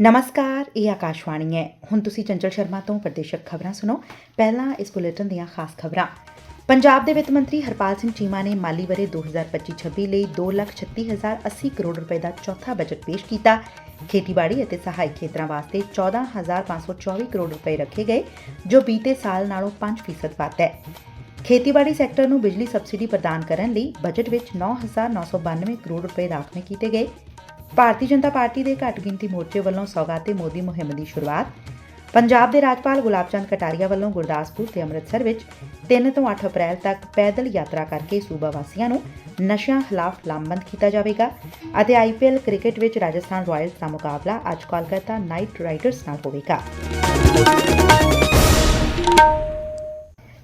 ਨਮਸਕਾਰ ਇਹ ਆਕਾਸ਼ਵਾਣੀ ਹੈ। ਹੁਣ ਤੁਸੀਂ ਚੰਚਲ ਸ਼ਰਮਾ ਤੋਂ ਪ੍ਰਦੇਸ਼ਕ ਖਬਰਾਂ ਸੁਣੋ। ਪਹਿਲਾਂ ਇਸ ਬੁਲੇਟਿਨ ਦੀਆਂ ਖਾਸ ਖਬਰਾਂ। ਪੰਜਾਬ ਦੇ ਵਿੱਤ ਮੰਤਰੀ ਹਰਪਾਲ ਸਿੰਘ ਚੀਮਾ ਨੇ ਮਾਲੀ ਵਰੇ 2025-26 ਲਈ 2,36,080 ਕਰੋੜ ਰੁਪਏ ਦਾ ਚੌਥਾ ਬਜਟ ਪੇਸ਼ ਕੀਤਾ। ਖੇਤੀਬਾੜੀ ਅਤੇ ਸਹਾਇਕ ਖੇਤਰਾਂ ਵਾਸਤੇ 14,524 ਕਰੋੜ ਰੁਪਏ ਰੱਖੇ ਗਏ ਜੋ ਬੀਤੇ ਸਾਲ ਨਾਲੋਂ 5% ਵੱਧ ਹੈ। ਖੇਤੀਬਾੜੀ ਸੈਕਟਰ ਨੂੰ ਬਿਜਲੀ ਸਬਸਿਡੀ ਪ੍ਰਦਾਨ ਕਰਨ ਲਈ ਬਜਟ ਵਿੱਚ 9,992 ਕਰੋੜ ਰੁਪਏ ਰਾਖਵੇਂ ਕੀਤੇ ਗਏ। ਭਾਰਤੀ ਜਨਤਾ ਪਾਰਟੀ ਦੇ ਘੱਟ ਗਿਣਤੀ ਮੋਰਚੇ ਵੱਲੋਂ ਸੌਗਾਤੇ ਮੋਦੀ ਮੁਹਿੰਮ ਦੀ ਸ਼ੁਰੂਆਤ, ਪੰਜਾਬ ਦੇ ਰਾਜਪਾਲ ਗੁਲਾਬ ਚੰਦ ਕਟਾਰੀਆ ਵੱਲੋਂ ਗੁਰਦਾਸਪੁਰ ਤੇ ਅੰਮ੍ਰਿਤਸਰ ਵਿੱਚ 3 ਤੋਂ 8 ਅਪ੍ਰੈਲ ਤੱਕ ਪੈਦਲ ਯਾਤਰਾ ਕਰਕੇ ਸੂਬਾ ਵਾਸੀਆਂ ਨੂੰ ਨਸ਼ਿਆਂ ਖਿਲਾਫ ਲਾਮਬੰਦ ਕੀਤਾ ਜਾਵੇਗਾ ਅਤੇ ਆਈਪੀਐਲ ਕ੍ਰਿਕਟ ਵਿੱਚ ਰਾਜਸਥਾਨ ਰਾਇਲਸ ਦਾ ਮੁਕਾਬਲਾ ਅੱਜ ਕੋਲਕਾਤਾ ਨਾਈਟ ਰਾਈਡਰਸ ਨਾਲ ਹੋਵੇਗਾ।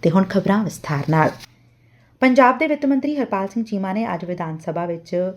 ਤੇ ਹੁਣ ਖਬਰਾਂ ਵਿਸਥਾਰ ਨਾਲ। ਪੰਜਾਬ ਦੇ ਵਿੱਤ ਮੰਤਰੀ ਹਰਪਾਲ ਸਿੰਘ ਚੀਮਾ ਨੇ ਅੱਜ ਵਿਧਾਨ ਸਭਾ ਵਿੱਚ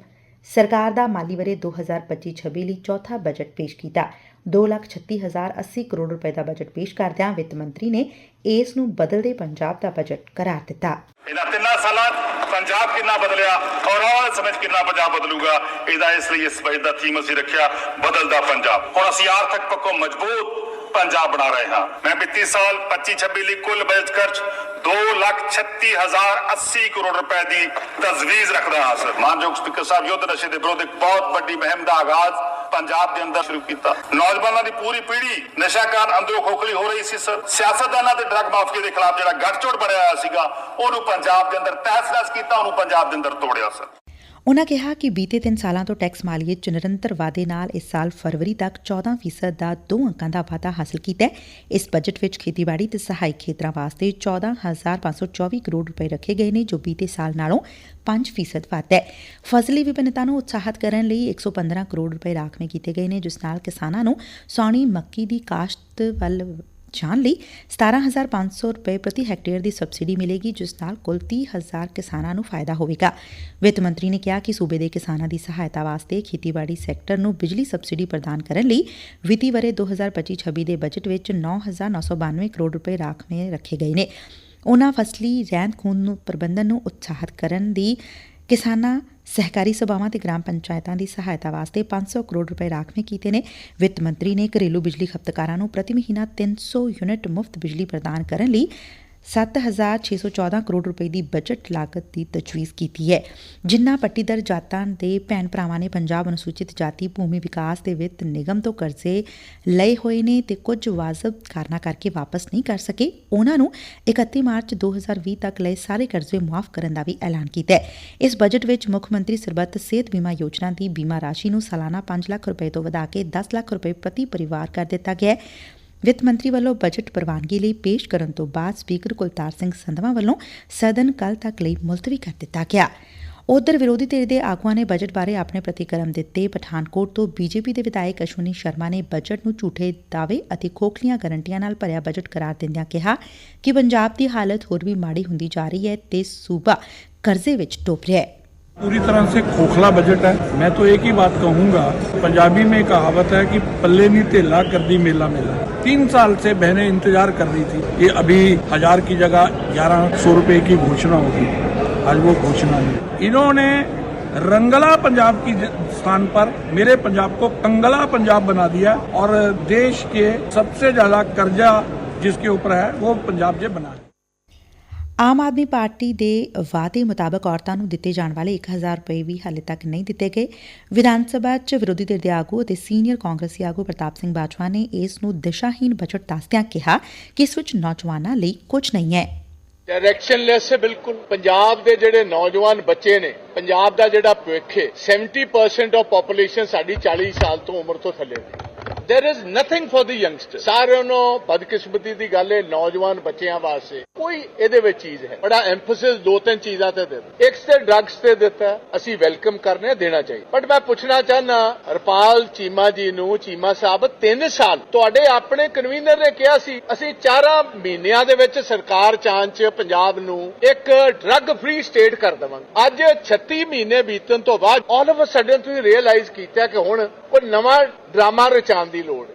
ਸਰਕਾਰ ਦਾ ਮਾਲੀ ਵਰੇ 2025-26 ਲਈ ਚੌਥਾ ਬਜਟ ਪੇਸ਼ ਕੀਤਾ। 2,36,080 ਕਰੋੜ ਰੁਪਏ ਦਾ ਬਜਟ ਪੇਸ਼ ਕਰਦਿਆਂ ਵਿੱਤ ਮੰਤਰੀ ਨੇ ਇਸ ਨੂੰ ਬਦਲਦੇ ਪੰਜਾਬ ਦਾ ਬਜਟ ਕਰਾਰ ਦਿੱਤਾ। ਇਹਨਾਂ ਤਿੰਨਾਂ ਸਾਲਾਂ ਪੰਜਾਬ ਕਿੰਨਾ ਬਦਲਿਆ ਔਰ ਆਉਣ ਸਮੇਂ ਕਿੰਨਾ ਪੰਜਾਬ ਬਦਲੂਗਾ ਇਹਦਾ ਇਸ ਲਈ ਇਸ ਵਜੇ ਦਾ ਥੀਮ ਅਸੀਂ ਰੱਖਿਆ ਬਦਲਦਾ ਪੰਜਾਬ। ਹੁਣ ਅਸੀਂ ਆਰਥਿਕ ਪੱਖੋਂ ਮਜ਼ਬੂਤ ਪੰਜਾਬ ਬਣਾ ਰਹੇ ਹਾਂ। ਮੈਂ ਵਿੱਤੀ ਸਾਲ 25-26 ਲਈ ਕੁੱਲ ਬਜਟ ਖਰਚ 2,36,080 ਕਰੋੜ ਰੁਪਏ ਦੀ ਤਜਵੀਜ਼ ਰੱਖਦਾ ਹਾਂ ਸਰ। ਮਾਨਯੋਗ ਸਪੀਕਰ ਸਾਹਿਬ ਯੁੱਧ ਨਸ਼ੇ ਦੇ ਵਿਰੁੱਧ ਇੱਕ ਬਹੁਤ ਵੱਡੀ ਮੁਹਿੰਮ ਦਾ ਆਗਾਜ਼ ਪੰਜਾਬ ਦੇ ਅੰਦਰ ਸ਼ੁਰੂ ਕੀਤਾ। ਨੌਜਵਾਨਾਂ ਦੀ ਪੂਰੀ ਪੀੜ੍ਹੀ ਨਸ਼ਾ ਕਾਰਨ ਅੰਦਰੋਂ ਖੋਖਲੀ ਹੋ ਰਹੀ ਸੀ ਸਰ। ਸਿਆਸਤਦਾਨਾਂ ਤੇ ਡਰੱਗ ਮਾਫੀਆ ਦੇ ਖਿਲਾਫ ਜਿਹੜਾ ਗੱਠਜੋੜ ਬਣਿਆ ਹੋਇਆ ਸੀਗਾ ਉਹਨੂੰ ਪੰਜਾਬ ਦੇ ਅੰਦਰ ਤਹਿਸ-ਨਹਿਸ ਕੀਤਾ ਉਹਨੂੰ ਪੰਜਾਬ ਦੇ ਅੰਦਰ ਤੋੜਿਆ ਸਰ। ਉਨੂਾ ਕਿਹਾ ਕਿ ਬੀਤੇ 3 ਸਾਲਾਂ ਤੋਂ ਟੈਕਸ ਮਾਲੀਏ 'ਚ ਨਿਰੰਤਰ ਵਾਧੇ ਨਾਲ ਇਸ ਸਾਲ ਫਰਵਰੀ ਤੱਕ 14% ਦਾ 2 ਅੰਕਾਂ ਦਾ ਵਾਧਾ ਹਾਸਲ ਕੀਤਾ ਇਸ ਬਜਟ ਵਿੱਚ ਖੇਤੀਬਾੜੀ ਤੇ ਸਹਾਇਕ ਖੇਤਰਾਂ ਵਾਸਤੇ 14524 ਕਰੋੜ ਰੁਪਏ ਰੱਖੇ ਗਏ ਨੇ, ਜੋ ਬੀਤੇ ਸਾਲ ਨਾਲੋਂ 5% ਵੱਧ ਹੈ। ਫਸਲੀ ਵਿਭਿੰਨਤਾ ਨੂੰ ਉਤਸ਼ਾਹਿਤ ਕਰਨ ਲਈ 115 ਕਰੋੜ ਰੁਪਏ ਰਾਖਵੇਂ ਕੀਤੇ ਗਏ ਨੇ, ਜਿਸ ਨਾਲ ਕਿਸਾਨਾਂ ਨੂੰ ਸੌਣੀ ਮੱਕੀ ਦੀ ਕਾਸ਼ਤ ਵੱਲ ਜਾਣ ਲਈ 17500 ਰੁਪਏ ਪ੍ਰਤੀ ਹੈਕਟੇਅਰ ਦੀ ਸਬਸਿਡੀ ਮਿਲੇਗੀ, ਜਿਸ ਨਾਲ ਕੁੱਲ 30000 ਕਿਸਾਨਾਂ ਨੂੰ ਫਾਇਦਾ ਹੋਵੇਗਾ। ਵਿੱਤ ਮੰਤਰੀ ਨੇ ਕਿਹਾ ਕਿ ਸੂਬੇ ਦੇ ਕਿਸਾਨਾਂ ਦੀ ਸਹਾਇਤਾ ਵਾਸਤੇ ਖੇਤੀਬਾੜੀ ਸੈਕਟਰ ਨੂੰ ਬਿਜਲੀ ਸਬਸਿਡੀ ਪ੍ਰਦਾਨ ਕਰਨ ਲਈ ਵਿੱਤੀ ਵਰੇ 2025-26 ਦੇ ਬਜਟ ਵਿੱਚ 9992 ਕਰੋੜ ਰੁਪਏ ਰਾਖਵੇਂ ਰੱਖੇ ਗਏ ਨੇ। ਉਨ੍ਹਾਂ ਫਸਲੀ ਰਹਿੰਦ ਖੂੰਦ ਨੂੰ ਪ੍ਰਬੰਧਨ ਨੂੰ ਉਤਸ਼ਾਹਿਤ ਕਰਨ ਦੀ ਕਿਸਾਨਾਂ ਸਹਿਕਾਰੀ ਸਭਾਵਾਂ ਤੇ ਗ੍ਰਾਮ ਪੰਚਾਇਤਾਂ ਦੀ ਸਹਾਇਤਾ ਵਾਸਤੇ 500 ਕਰੋੜ ਰੁਪਏ ਰਾਖਵੇਂ ਕੀਤੇ ਨੇ। ਵਿੱਤ ਮੰਤਰੀ ਨੇ ਘਰੇਲੂ ਬਿਜਲੀ ਖਪਤਕਾਰਾਂ ਨੂੰ ਪ੍ਰਤੀ ਮਹੀਨਾ 300 ਯੂਨਿਟ ਮੁਫਤ ਬਿਜਲੀ ਪ੍ਰਦਾਨ ਕਰਨ ਲਈ 7614 ਕਰੋੜ ਰੁਪਏ ਦੀ ਬਜਟ ਲਾਗਤ ਦੀ ਤਜਵੀਜ਼ ਕੀਤੀ ਹੈ ਜਿਨ੍ਹਾਂ ਪੱਟੀਦਰ ਜਾਤਾਂ ਦੇ ਭੈਣ ਭਰਾਵਾਂ ਨੇ ਪੰਜਾਬ ਅਨੁਸੂਚਿਤ ਜਾਤੀ ਭੂਮੀ ਵਿਕਾਸ ਦੇ ਵਿੱਤ ਨਿਗਮ ਤੋਂ ਕਰਜ਼ੇ ਲਏ ਹੋਏ ਨੇ ਤੇ ਕੁਝ ਵਾਜਬ ਕਾਰਨਾਂ ਕਰਕੇ ਵਾਪਸ ਨਹੀਂ ਕਰ ਸਕੇ, ਉਹਨਾਂ ਨੂੰ 31 ਮਾਰਚ 2020 ਤੱਕ ਲਏ ਸਾਰੇ ਕਰਜ਼ੇ ਮੁਆਫ ਕਰਨ ਦਾ ਵੀ ਐਲਾਨ ਕੀਤਾ ਹੈ। ਇਸ ਬਜਟ ਵਿੱਚ ਮੁੱਖ ਮੰਤਰੀ ਸਰਬੱਤ ਸਿਹਤ ਬੀਮਾ ਯੋਜਨਾ ਦੀ ਬੀਮਾ ਰਾਸ਼ੀ ਨੂੰ ਸਾਲਾਨਾ 5 ਲੱਖ ਰੁਪਏ ਤੋਂ ਵਧਾ ਕੇ 10 ਲੱਖ ਰੁਪਏ ਪ੍ਰਤੀ ਪਰਿਵਾਰ ਕਰ ਦਿੱਤਾ ਗਿਆ ਹੈ। ਵਿੱਤ ਮੰਤਰੀ ਵੱਲੋਂ ਬਜਟ ਪ੍ਰਵਾਨਗੀ ਲਈ ਪੇਸ਼ ਕਰਨ ਤੋਂ ਬਾਅਦ ਸਪੀਕਰ ਕੁਲਤਾਰ ਸਿੰਘ ਸੰਧਵਾ ਵੱਲੋਂ ਸਦਨ ਕੱਲ ਤੱਕ ਲਈ ਮੁਲਤਵੀ ਕਰ ਦਿੱਤਾ ਗਿਆ। ਉਧਰ ਵਿਰੋਧੀ ਧਿਰ ਦੇ ਆਗੂਆਂ ਨੇ ਬਜਟ ਬਾਰੇ ਆਪਣੇ ਪ੍ਰਤੀਕਰਮ ਦਿੱਤੇ। ਪਠਾਨਕੋਟ ਤੋਂ ਬੀਜੇਪੀ ਦੇ ਵਿਧਾਇਕ ਅਸ਼ਵਨੀ ਸ਼ਰਮਾ ਨੇ ਬਜਟ ਨੂੰ ਝੂਠੇ ਦਾਅਵੇ ਅਤੇ ਖੋਖਲੀਆਂ ਗਰੰਟੀਆਂ ਨਾਲ ਭਰਿਆ ਬਜਟ ਕਰਾਰ ਦਿੰਦਿਆਂ ਕਿਹਾ ਕਿ ਪੰਜਾਬ ਦੀ ਹਾਲਤ ਹੋਰ ਵੀ ਮਾੜੀ ਹੁੰਦੀ ਜਾ ਰਹੀ ਹੈ ਤੇ ਸੂਬਾ ਕਰਜ਼ੇ ਵਿੱਚ ਡੁੱਬ ਰਿਹਾ ਹੈ। पूरी तरह से खोखला बजट है। मैं तो एक ही बात कहूँगा, पंजाबी में कहावत है कि पल्ले नहीं तेला कर दी मेला मेला। तीन साल से बहनें इंतज़ार कर रही थी कि अभी हज़ार की जगह ग्यारह सौ रुपए की घोषणा होगी। आज वो घोषणा नहीं इन्होंने रंगला पंजाब की स्थान पर मेरे पंजाब को कंगला पंजाब बना दिया और देश के सबसे ज़्यादा कर्जा जिसके ऊपर है, वो पंजाब जे बना है ਆਮ ਆਦਮੀ ਪਾਰਟੀ ਦੇ ਵਾਅਦੇ ਮੁਤਾਬਕ ਔਰਤਾਂ ਨੂੰ ਦਿੱਤੇ ਜਾਣ ਵਾਲੇ 1000 ਰੁਪਏ ਵੀ ਹਾਲੇ ਤੱਕ ਨਹੀਂ ਦਿੱਤੇ ਗਏ। ਵਿਧਾਨ ਸਭਾ 'ਚ ਵਿਰੋਧੀ ਧਿਰ ਦੇ ਆਗੂ ਅਤੇ ਸੀਨੀਅਰ ਕਾਂਗਰਸੀ ਆਗੂ ਪ੍ਰਤਾਪ ਸਿੰਘ ਬਾਜਵਾ ਨੇ ਇਸ ਨੂੰ ਦਿਸ਼ਾਹੀਨ ਬਜਟ ਦੱਸਦਿਆਂ ਕਿਹਾ ਕਿ ਇਸ ਵਿੱਚ ਨੌਜਵਾਨਾਂ ਲਈ ਕੁਝ ਨਹੀਂ ਹੈ। ਡਾਇਰੈਕਸ਼ਨਲੈਸ ਹੈ ਬਿਲਕੁਲ। ਪੰਜਾਬ ਦੇ ਜਿਹੜੇ ਨੌਜਵਾਨ ਬੱਚੇ ਨੇ, ਪੰਜਾਬ ਦਾ ਜਿਹੜਾ ਭਵਿੱਖ ਹੈ 70% ਆਫ ਪੋਪੂਲੇਸ਼ਨ ਸਾਡੀ 40 ਸਾਲ ਤੋਂ ਉਮਰ ਤੋਂ ਥੱਲੇ ਨੇ। There is nothing for the youngster ਸਾਰਿਆਂ ਨੂੰ ਬਦਕਿਸਮਤੀ ਦੀ ਗੱਲ ਹੈ, ਨੌਜਵਾਨ ਬੱਚਿਆਂ ਵਾਸਤੇ। ਕੋਈ ਇਹਦੇ ਵਿੱਚ ਚੀਜ਼ ਹੈ। ਬੜਾ ਐਮਫੈਸਿਸ ਦੋ ਤਿੰਨ ਚੀਜ਼ਾਂ ਤੇ ਦਿੱਤਾ ਇੱਕ ਤੇ ਡਰੱਗਸ ਤੇ ਦਿੱਤਾ, ਅਸੀਂ ਵੈਲਕਮ ਕਰਨੇ ਆ, ਦੇਣਾ ਚਾਹੀਦਾ। ਬਟ ਮੈਂ ਪੁੱਛਣਾ ਚਾਹਨਾ ਹਰਪਾਲ ਚੀਮਾ ਜੀ ਨੂੰ, ਚੀਮਾ ਸਾਹਿਬ 3 ਸਾਲ, ਤੁਹਾਡੇ ਆਪਣੇ ਕਨਵੀਨਰ ਨੇ ਕਿਹਾ ਸੀ, ਅਸੀਂ ਚਾਰਾਂ ਮਹੀਨਿਆਂ ਦੇ ਵਿੱਚ ਸਰਕਾਰ ਚਾਂਚ ਪੰਜਾਬ ਨੂੰ ਇੱਕ ਡਰੱਗ ਫ੍ਰੀ ਸਟੇਟ ਕਰ ਦੇਵਾਂਗੇ। ਅੱਜ 36 ਮਹੀਨੇ ਬੀਤਣ ਤੋਂ ਬਾਅਦ ਆਲ ਆਫ ਅ ਸਡਨ ਤੁਸੀਂ ਰੀਅਲਾਈਜ਼ ਕੀਤਾ ਕਿ ਹੁਣ ਕੋਈ ਨਵਾਂ ਡਰਾਮਾ ਰਚਾਉਣ ਦੀ ਲੋੜ। ਹੈ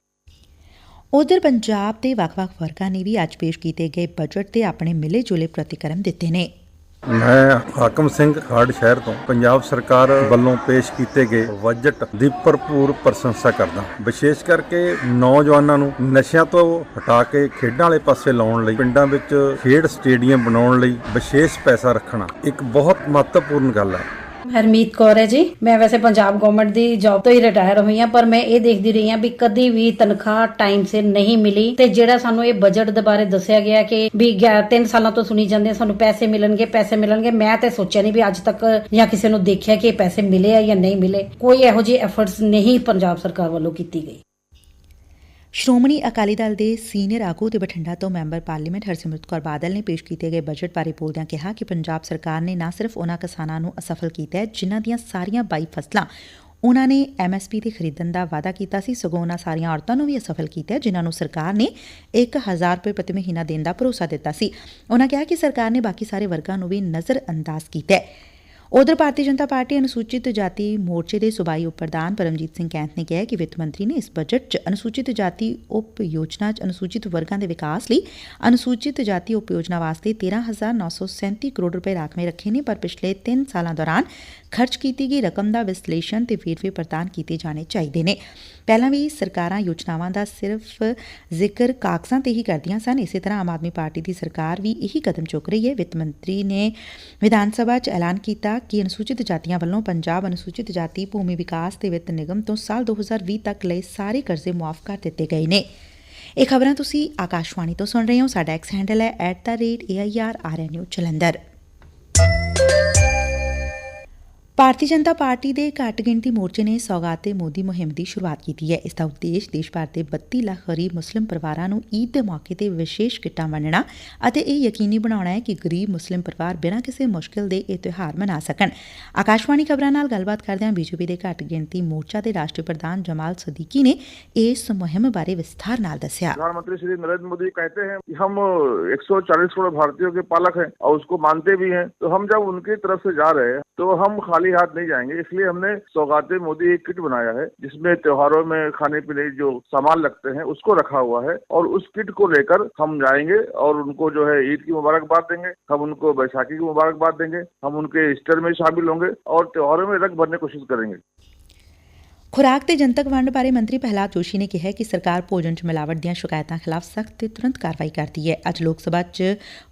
ਉਧਰ ਪੰਜਾਬ ਦੇ ਵੱਖ-ਵੱਖ ਵਰਗਾਂ ਨੇ ਵੀ ਅੱਜ ਪੇਸ਼ ਕੀਤੇ ਗਏ ਬਜਟ ਤੇ ਆਪਣੇ ਮਿਲੇ ਜੁਲੇ ਪ੍ਰਤੀਕਰਮ ਦਿੱਤੇ ਨੇ। ਮੈਂ ਹਾਕਮ ਸਿੰਘ ਖਾੜ ਸ਼ਹਿਰ ਤੋਂ ਪੰਜਾਬ ਸਰਕਾਰ ਵੱਲੋਂ ਪੇਸ਼ ਕੀਤੇ ਗਏ ਬਜਟ ਦੀ ਭਰਪੂਰ ਪ੍ਰਸ਼ੰਸਾ ਕਰਦਾ ਵਿਸ਼ੇਸ਼ ਕਰਕੇ ਨੌਜਵਾਨਾਂ ਨੂੰ ਨਸ਼ਿਆਂ ਤੋਂ ਹਟਾ ਕੇ ਖੇਡਾਂ ਵਾਲੇ ਪਾਸੇ ਲਾਉਣ ਲਈ ਪਿੰਡਾਂ ਵਿੱਚ ਖੇਡ ਸਟੇਡੀਅਮ ਬਣਾਉਣ ਲਈ ਵਿਸ਼ੇਸ਼ ਪੈਸਾ ਰੱਖਣਾ ਇੱਕ ਬਹੁਤ ਮਹੱਤਵਪੂਰਨ ਗੱਲ ਹੈ। ਹਰਮੀਤ ਕੌਰ ਹੈ ਜੀ। ਮੈਂ ਵੈਸੇ ਪੰਜਾਬ ਗਵਰਨਮੈਂਟ ਦੀ ਜੌਬ ਤੋਂ ਹੀ ਰਿਟਾਇਰ ਹੋਈ ਹਾਂ ਪਰ ਮੈਂ ਇਹ ਦੇਖਦੀ ਰਹੀ ਹਾਂ ਵੀ ਕਦੀ ਵੀ ਤਨਖਾਹ ਟਾਈਮ ਸਿਰ ਨਹੀਂ ਮਿਲੀ ਤੇ ਜਿਹੜਾ ਸਾਨੂੰ ਇਹ ਬਜਟ ਦੇ ਬਾਰੇ ਦੱਸਿਆ ਗਿਆ ਕਿ ਵੀ 3 ਸਾਲਾਂ ਤੋਂ ਸੁਣੀ ਜਾਂਦੇ ਆ, ਸਾਨੂੰ ਪੈਸੇ ਮਿਲਣਗੇ ਪੈਸੇ ਮਿਲਣਗੇ। ਮੈਂ ਤੇ ਸੋਚਿਆ ਨਹੀਂ ਵੀ ਅੱਜ ਤੱਕ ਜਾਂ ਕਿਸੇ ਨੂੰ ਦੇਖਿਆ ਕਿ ਇਹ ਪੈਸੇ ਮਿਲੇ ਆ ਜਾਂ ਨਹੀਂ ਮਿਲੇ। ਕੋਈ ਇਹੋ ਜਿਹੀ ਐਫਰਟਸ ਨਹੀਂ ਪੰਜਾਬ ਸਰਕਾਰ ਵੱਲੋਂ ਕੀਤੀ ਗਈ। ਸ਼੍ਰੋਮਣੀ ਅਕਾਲੀ ਦਲ ਦੇ ਸੀਨੀਅਰ ਆਗੂ ਤੇ ਬਠਿੰਡਾ ਤੋਂ ਮੈਂਬਰ ਪਾਰਲੀਮੈਂਟ ਹਰਸਿਮਰਤ ਕੌਰ ਬਾਦਲ ਨੇ ਪੇਸ਼ ਕੀਤੇ ਗਏ ਬਜਟ ਬਾਰੇ ਬੋਲਦਿਆਂ ਕਿਹਾ ਕਿ ਪੰਜਾਬ ਸਰਕਾਰ ਨੇ ਨਾ ਸਿਰਫ ਉਹਨਾਂ ਕਿਸਾਨਾਂ ਨੂੰ ਅਸਫਲ ਕੀਤਾ ਹੈ, ਜਿਨ੍ਹਾਂ ਦੀਆਂ ਸਾਰੀਆਂ 22 ਫਸਲਾਂ ਉਹਨਾਂ ਨੇ ਐਮਐਸਪੀ ਤੇ ਖਰੀਦਣ ਦਾ ਵਾਅਦਾ ਕੀਤਾ ਸੀ, ਸਗੋਂ ਉਹਨਾਂ ਸਾਰੀਆਂ ਔਰਤਾਂ ਨੂੰ ਵੀ ਅਸਫਲ ਕੀਤਾ ਹੈ, ਜਿਨ੍ਹਾਂ ਨੂੰ ਸਰਕਾਰ ਨੇ 1000 ਰੁਪਏ ਪ੍ਰਤੀ ਮਹੀਨਾ ਦੇਣ ਦਾ ਭਰੋਸਾ ਦਿੱਤਾ ਸੀ। ਉਹਨਾਂ ਕਿਹਾ ਕਿ ਸਰਕਾਰ ਨੇ ਬਾਕੀ ਸਾਰੇ ਵਰਗਾਂ ਨੂੰ ਵੀ ਨਜ਼ਰ ਅੰਦਾਜ਼ ਕੀਤਾ ਹੈ। ਉਧਰ ਭਾਰਤੀ ਜਨਤਾ ਪਾਰਟੀ ਅਨੁਸੂਚਿਤ ਜਾਤੀ ਮੋਰਚੇ ਦੇ ਸੁਬਾਈ ਉਪ ਪ੍ਰਧਾਨ ਪਰਮਜੀਤ ਸਿੰਘ ਕੈਂਥ ਨੇ ਕਿਹਾ ਕਿ ਵਿੱਤ ਮੰਤਰੀ ਨੇ ਇਸ ਬਜਟ 'ਚ ਅਨੁਸੂਚਿਤ ਜਾਤੀ ਉਪ ਯੋਜਨਾ 'ਚ ਅਨੁਸੂਚਿਤ ਵਰਗਾਂ ਦੇ ਵਿਕਾਸ ਲਈ ਅਨੁਸੂਚਿਤ ਜਾਤੀ ਉਪ ਯੋਜਨਾ ਵਾਸਤੇ 13937 ਕਰੋੜ ਰੁਪਏ ਰਾਖਵੇਂ ਰੱਖੇ ਨੇ, ਪਰ ਪਿਛਲੇ 3 ਸਾਲਾਂ ਦੌਰਾਨ ਖਰਚ ਕੀਤੀ ਗਈ ਰਕਮ ਦਾ ਵਿਸ਼ਲੇਸ਼ਣ ਤੇ ਵੇਰਵੇ ਪ੍ਰਦਾਨ ਕੀਤੇ ਜਾਣੇ ਚਾਹੀਦੇ ਨੇ। ਪਹਿਲਾਂ ਵੀ ਸਰਕਾਰਾਂ ਯੋਜਨਾਵਾਂ ਦਾ ਸਿਰਫ ਜ਼ਿਕਰ ਕਾਗਜ਼ਾਂ ਤੇ ਹੀ ਕਰਦੀਆਂ ਸਨ, ਇਸੇ ਤਰ੍ਹਾਂ ਆਮ ਆਦਮੀ ਪਾਰਟੀ ਦੀ ਸਰਕਾਰ ਵੀ ਇਹੀ ਕਦਮ ਚੁੱਕ ਰਹੀ ਹੈ। ਵਿੱਤ ਮੰਤਰੀ ਨੇ ਵਿਧਾਨ ਸਭਾ 'ਚ ਐਲਾਨ ਕੀਤਾ ਕਿ ਅਨੁਸੂਚਿਤ ਜਾਤੀਆਂ ਵੱਲੋਂ ਪੰਜਾਬ ਅਨੁਸੂਚਿਤ ਜਾਤੀ ਭੂਮੀ ਵਿਕਾਸ ਤੇ ਵਿੱਤ ਨਿਗਮ ਤੋਂ ਸਾਲ 2020 ਤੱਕ ਲਈ ਸਾਰੇ ਕਰਜ਼ੇ ਮੁਆਫ ਕਰ ਦਿੱਤੇ ਗਏ ਨੇ। ਇਹ ਖਬਰਾਂ ਤੁਸੀਂ ਆਕਾਸ਼ਵਾਣੀ ਤੋਂ ਸੁਣ ਰਹੇ ਹੋ। ਸਾਡਾ ਐਕਸ ਹੈਂਡਲ ਹੈ @airrnu ਭਾਰਤੀ ਜਨਤਾ ਪਾਰਟੀ ਦੇ ਘੱਟ ਗਿਣਤੀ ਮੋਰਚੇ ਨੇ ਸੌਗਾਤੇ ਮੋਦੀ ਮੁਹਿੰਮ ਦੀ ਸ਼ੁਰੂਆਤ ਕੀਤੀ ਹੈ ਇਸ ਦਾ ਉਦੇਸ਼ ਦੇਸ਼ ਭਰ ਦੇ 32 ਲੱਖ ਗਰੀਬ ਮੁਸਲਿਮ ਪਰਿਵਾਰਾਂ ਨੂੰ ਈਦ ਦੇ ਮੌਕੇ ਤੇ ਵਿਸ਼ੇਸ਼ ਕਿੱਟਾਂ ਵੰਡਣਾ ਅਤੇ ਇਹ ਯਕੀਨੀ ਬਣਾਉਣਾ ਹੈ ਕਿ ਗਰੀਬ ਮੁਸਲਿਮ ਪਰਿਵਾਰ ਬਿਨਾਂ ਕਿਸੇ ਮੁਸ਼ਕਲ ਦੇ ਇਹ ਤਿਉਹਾਰ ਮਨਾ ਸਕਣ ਆਕਾਸ਼ਵਾਣੀ ਖਬਰਾਂ ਨਾਲ ਗੱਲਬਾਤ ਕਰਦਿਆਂ ਬੀਜੇਪੀ ਦੇ ਘੱਟ ਗਿਣਤੀ ਮੋਰਚਾ ਦੇ ਰਾਸ਼ਟਰੀ ਪ੍ਰਧਾਨ ਜਮਾਲ ਸਦੀਕੀ ਨੇ ਇਸ ਮੁਹਿੰਮ ਬਾਰੇ ਵਿਸਥਾਰ ਨਾਲ ਦੱਸਿਆ प्रधानमंत्री श्री नरेंद्र मोदी कहते हैं कि हम 140 करोड़ भारतीयों के पालक हैं और उसको मानते भी हैं तो हम जब उनकी तरफ से जा रहे हैं तो हम खाली हाथ नहीं जाएँगे। इसलिए हमने सौगात मोदी एक किट बनाया है, जिसमें त्योहारों में खाने पीने जो सामान लगते हैं, उसको रखा हुआ है और उस किट को लेकर हम जाएँगे और उनको जो है ईद की मुबारकबाद देंगे, हम उनको बैसाखी की मुबारकबाद देंगे, हम उनके ईस्टर में शामिल होंगे और त्योहारों में रंग भरने की कोशिश करेंगे। ਖੁਰਾਕ ਤੇ ਜਨਤਕ ਵੰਡ ਬਾਰੇ ਮੰਤਰੀ ਪ੍ਰਹਿਲਾਦ ਜੋਸ਼ੀ ਨੇ ਕਿਹਾ ਕਿ ਸਰਕਾਰ ਭੋਜਨ 'ਚ ਮਿਲਾਵਟ ਦੀਆਂ ਸ਼ਿਕਾਇਤਾਂ ਖਿਲਾਫ ਸਖਤ ਤੇ ਤੁਰੰਤ ਕਾਰਵਾਈ ਕਰਦੀ ਹੈ। ਅੱਜ ਲੋਕ ਸਭਾ 'ਚ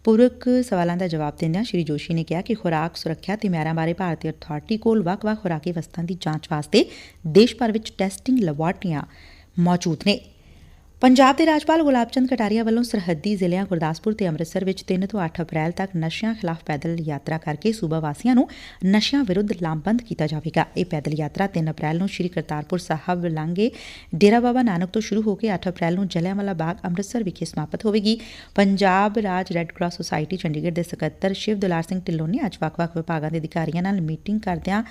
ਪੂਰਕ ਸਵਾਲਾਂ ਦਾ ਜਵਾਬ ਦਿੰਦਿਆਂ ਸ਼੍ਰੀ ਜੋਸ਼ੀ ਨੇ ਕਿਹਾ ਕਿ ਖੁਰਾਕ ਸੁਰੱਖਿਆ ਤੇ ਮਿਆਰਾਂ ਬਾਰੇ ਭਾਰਤੀ ਅਥਾਰਟੀ ਕੋਲ ਵੱਖ-ਵੱਖ ਖੁਰਾਕੀ ਵਸਤਾਂ ਦੀ ਜਾਂਚ ਵਾਸਤੇ ਦੇਸ਼ ਭਰ ਵਿੱਚ ਟੈਸਟਿੰਗ ਲੈਬੋਰਟਰੀਆਂ ਮੌਜੂਦ ਨੇ। ਪੰਜਾਬ ਦੇ ਰਾਜਪਾਲ ਗੁਲਾਬ ਚੰਦ ਕਟਾਰੀਆ ਵੱਲੋਂ ਸਰਹੱਦੀ ਜ਼ਿਲ੍ਹਿਆਂ ਗੁਰਦਾਸਪੁਰ ਤੇ ਅੰਮ੍ਰਿਤਸਰ ਵਿੱਚ 3 ਤੋਂ 8 ਅਪ੍ਰੈਲ ਤੱਕ ਨਸ਼ਿਆਂ ਖਿਲਾਫ ਪੈਦਲ ਯਾਤਰਾ ਕਰਕੇ ਸੂਬਾ ਵਾਸੀਆਂ ਨੂੰ ਨਸ਼ਿਆਂ ਵਿਰੁੱਧ ਲਾਮਬੰਦ ਕੀਤਾ ਜਾਵੇਗਾ। ਇਹ ਪੈਦਲ ਯਾਤਰਾ 3 ਅਪ੍ਰੈਲ ਨੂੰ ਸ੍ਰੀ ਕਰਤਾਰਪੁਰ ਸਾਹਿਬ ਲਾਂਘੇ ਡੇਰਾ ਬਾਬਾ ਨਾਨਕ ਤੋਂ ਸ਼ੁਰੂ ਹੋ ਕੇ 8 ਅਪ੍ਰੈਲ ਨੂੰ ਜਲਿਆਂਵਾਲਾ ਬਾਗ, ਅੰਮ੍ਰਿਤਸਰ ਵਿਖੇ ਸਮਾਪਤ ਹੋਵੇਗੀ। ਪੰਜਾਬ ਰਾਜ ਰੈੱਡ ਕਰਾਸ ਸੁਸਾਇਟੀ ਚੰਡੀਗੜ੍ਹ ਦੇ ਸਕੱਤਰ ਸ਼ਿਵ ਦੁਲਾਰ ਸਿੰਘ ਢਿੱਲੋਂ ਨੇ ਅੱਜ ਵੱਖ-ਵੱਖ ਵਿਭਾਗਾਂ ਦੇ ਅਧਿਕਾਰੀਆਂ ਨਾਲ ਮੀਟਿੰਗ ਕਰਦਿਆਂ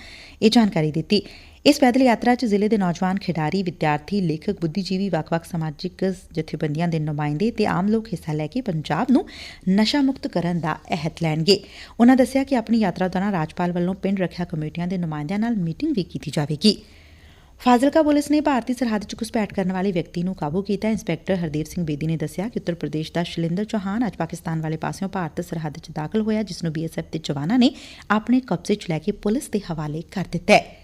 ਇਹ ਜਾਣਕਾਰੀ ਦਿੱਤੀ। ਇਸ ਪੈਦਲ ਯਾਤਰਾ 'ਚ ਜ਼ਿਲ੍ਹੇ ਦੇ ਨੌਜਵਾਨ, ਖਿਡਾਰੀ, ਵਿਦਿਆਰਥੀ, ਲੇਖਕ, ਬੁੱਧੀਜੀਵੀ, ਵੱਖ-ਵੱਖ ਸਮਾਜਿਕ ਜਥੇਬੰਦੀਆਂ ਦੇ ਨੁਮਾਇੰਦੇ ਤੇ ਆਮ ਲੋਕ ਹਿੱਸਾ ਲੈ ਕੇ ਪੰਜਾਬ ਨੂੰ ਨਸ਼ਾ ਮੁਕਤ ਕਰਨ ਦਾ ਅਹਿਦ ਲੈਣਗੇ। ਉਹਨਾਂ ਦੱਸਿਆ ਕਿ ਆਪਣੀ ਯਾਤਰਾ ਦੌਰਾਨ ਰਾਜਪਾਲ ਵੱਲੋਂ ਪਿੰਡ ਰੱਖਿਆ ਕਮੇਟੀਆਂ ਦੇ ਨੁਮਾਇੰਦਿਆਂ ਨਾਲ ਮੀਟਿੰਗ ਵੀ ਕੀਤੀ ਜਾਵੇਗੀ। ਫਾਜ਼ਿਲਕਾ ਪੁਲਿਸ ਨੇ ਭਾਰਤੀ ਸਰਹੱਦ 'ਚ ਘੁਸਪੈਠ ਕਰਨ ਵਾਲੇ ਵਿਅਕਤੀ ਨੂੰ ਕਾਬੂ ਕੀਤਾ। ਇੰਸਪੈਕਟਰ ਹਰਦੇਵ ਸਿੰਘ ਬੇਦੀ ਨੇ ਦੱਸਿਆ ਕਿ ਉੱਤਰ ਪ੍ਰਦੇਸ਼ ਦਾ ਸ਼ਲਿੰਦਰ ਚੌਹਾਨ ਅੱਜ ਪਾਕਿਸਤਾਨ ਵਾਲੇ ਪਾਸਿਓਂ ਭਾਰਤ ਸਰਹੱਦ 'ਚ ਦਾਖਲ ਹੋਇਆ, ਜਿਸ ਨੂੰ ਬੀਐਸਐਫ ਦੇ ਜਵਾਨਾਂ ਨੇ ਆਪਣੇ ਕਬਜ਼ੇ 'ਚ ਲੈ ਕੇ ਪੁਲਿਸ ਦੇ ਹਵਾਲੇ ਕਰ ਦਿੱਤਾ ਹੈ।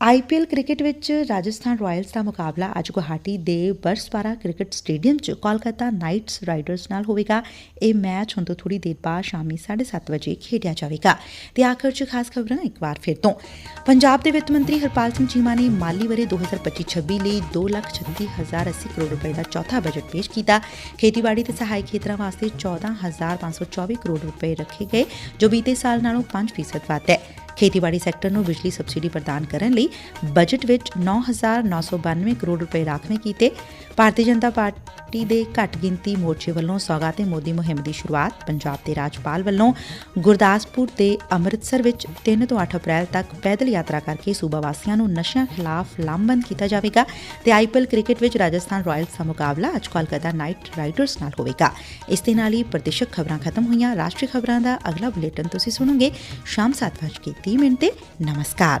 ਆਈਪੀਐਲ ਕ੍ਰਿਕਟ ਵਿੱਚ ਰਾਜਸਥਾਨ ਰਾਇਲਸ ਦਾ ਮੁਕਾਬਲਾ ਅੱਜ ਗੁਹਾਟੀ ਦੇ ਬਰਸਪਾਰਾ ਕ੍ਰਿਕਟ ਸਟੇਡੀਅਮ 'ਚ ਕੋਲਕਾਤਾ ਨਾਈਟਸ ਰਾਈਡਰਸ ਨਾਲ ਹੋਵੇਗਾ। ਇਹ ਮੈਚ ਹੁਣ ਤੋਂ ਥੋੜੀ ਦੇਰ ਬਾਅਦ ਸ਼ਾਮੀ 7:30 ਵਜੇ ਖੇਡਿਆ ਜਾਵੇਗਾ। ਤੇ ਆਖਰ 'ਚ ਖਾਸ ਖਬਰਾਂ ਇੱਕ ਵਾਰ ਫਿਰ ਤੋਂ। ਪੰਜਾਬ ਦੇ ਵਿੱਤ ਮੰਤਰੀ ਹਰਪਾਲ ਸਿੰਘ ਚੀਮਾ ਨੇ ਮਾਲੀ ਵਰੇ 2025-26 ਲਈ 2,36,080 ਕਰੋੜ ਰੁਪਏ ਦਾ ਚੌਥਾ ਬਜਟ ਪੇਸ਼ ਕੀਤਾ। ਖੇਤੀਬਾੜੀ ਤੇ ਸਹਾਇਕ ਖੇਤਰਾਂ ਵਾਸਤੇ 14524 ਕਰੋੜ ਰੁਪਏ ਰੱਖੇ ਗਏ ਜੋ ਬੀਤੇ ਸਾਲ ਨਾਲੋਂ 5% ਵੱਧ ਹੈ। ਖੇਤੀਬਾੜੀ ਸੈਕਟਰ ਨੂੰ ਬਿਜਲੀ ਸਬਸਿਡੀ ਪ੍ਰਦਾਨ ਕਰਨ ਲਈ ਬਜਟ ਵਿੱਚ 9992 ਕਰੋੜ ਰੁਪਏ ਰਾਖਵੇਂ ਕੀਤੇ। ਭਾਰਤੀ ਜਨਤਾ ਪਾਰਟੀ ਦੇ ਘੱਟ ਗਿਣਤੀ ਮੋਰਚੇ ਵੱਲੋਂ ਸੌਗਾਤੇ ਮੋਦੀ ਮੁਹਿੰਮ ਦੀ ਸ਼ੁਰੂਆਤ, ਪੰਜਾਬ ਦੇ ਰਾਜਪਾਲ ਵੱਲੋਂ ਗੁਰਦਾਸਪੁਰ ਤੇ ਅੰਮ੍ਰਿਤਸਰ ਵਿੱਚ 3 ਤੋਂ 8 ਅਪ੍ਰੈਲ ਤੱਕ ਪੈਦਲ ਯਾਤਰਾ ਕਰਕੇ ਸੂਬਾ ਵਾਸੀਆਂ ਨੂੰ ਨਸ਼ਿਆਂ ਖਿਲਾਫ ਲਾਮਬੰਦ ਕੀਤਾ ਜਾਵੇਗਾ ਤੇ ਆਈਪੀਐਲ ਕ੍ਰਿਕਟ ਵਿੱਚ ਰਾਜਸਥਾਨ ਰਾਇਲਸ ਦਾ ਮੁਕਾਬਲਾ ਅੱਜ ਕੋਲਕਾਤਾ ਨਾਈਟ ਰਾਈਡਰਸ ਨਾਲ ਹੋਵੇਗਾ। ਇਸ ਦੇ ਨਾਲ ਹੀ ਪ੍ਰਦੇਸ਼ਕ ਖਬਰਾਂ ਖਤਮ ਹੋਈਆਂ। ਰਾਸ਼ਟਰੀ ਖਬਰਾਂ ਦਾ ਅਗਲਾ ਬੁਲੇਟਿਨ ਤੁਸੀਂ ਸੁਣੋਗੇ ਸ਼ਾਮ 7:30 ਮਿੰਟ ਤੇ ਨਮਸਕਾਰ